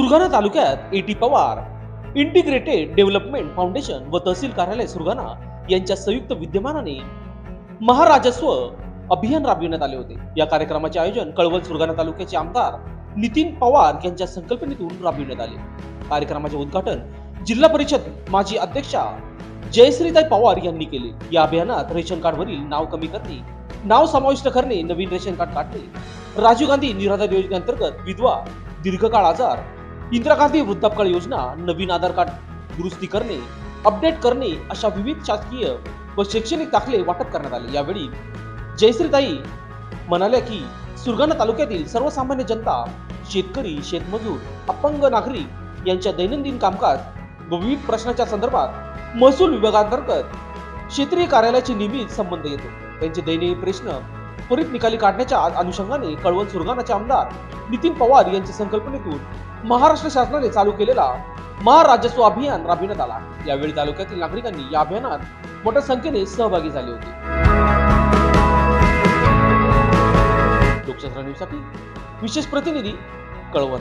सुरगाणा तालुक्यात A T Pawar integrated development foundation व तहसील कार्यालय सुरगाणा यांच्या संयुक्त विद्यमानाने महाराजस्व अभियान राबविण्यात आले होते. या कार्यक्रमाचे आयोजन कळवण सुरगाणा तालुक्याचे आमदार नितीन पवार यांच्या संकल्पनेतून राबविण्यात आले. कार्यक्रमाचे उद्घाटन जिल्हा परिषद माजी अध्यक्षा जयश्रीताई पवार यांनी केले. या अभियानात रेशन कार्डवरील नाव कमी करणे नाव समाविष्ट करणे नवीन रेशन कार्ड काढणे राजीव गांधी निराधार योजनेअंतर्गत विधवा दीर्घकाळ आजार इंदिरा गांधी वृद्धापकाळ योजना नवीन आधार कार्ड दुरुस्ती करणे अपडेट करणे अशा विविध शासकीय व शैक्षणिक दाखले वाटप करण्यात आले. यावेळी जयश्रीताई म्हणाल्या की सुरगाणा तालुक्यातील सर्वसामान्य जनता शेतकरी शेतमजूर अपंग नागरिक यांच्या दैनंदिन कामकाज व विविध प्रश्नाच्या संदर्भात महसूल विभागांतर्गत क्षेत्रीय कार्यालयाचे नियमित संबंध येतो. त्यांचे दैनंदिन प्रश्न त्वरित निकाली काढण्याच्या अनुषंगाने कळवण सुरगाणाचे आमदार नितीन पवार यांच्या संकल्पनेतून महाराष्ट्र शासनाने चालू केलेला महाराजस्व अभियान राबविण्यात आला. यावेळी तालुक्यातील नागरिकांनी या अभियानात मोठ्या संख्येने सहभागी झाले होते. लोकशास्त्र न्यूजसाठी विशेष प्रतिनिधी कळवण.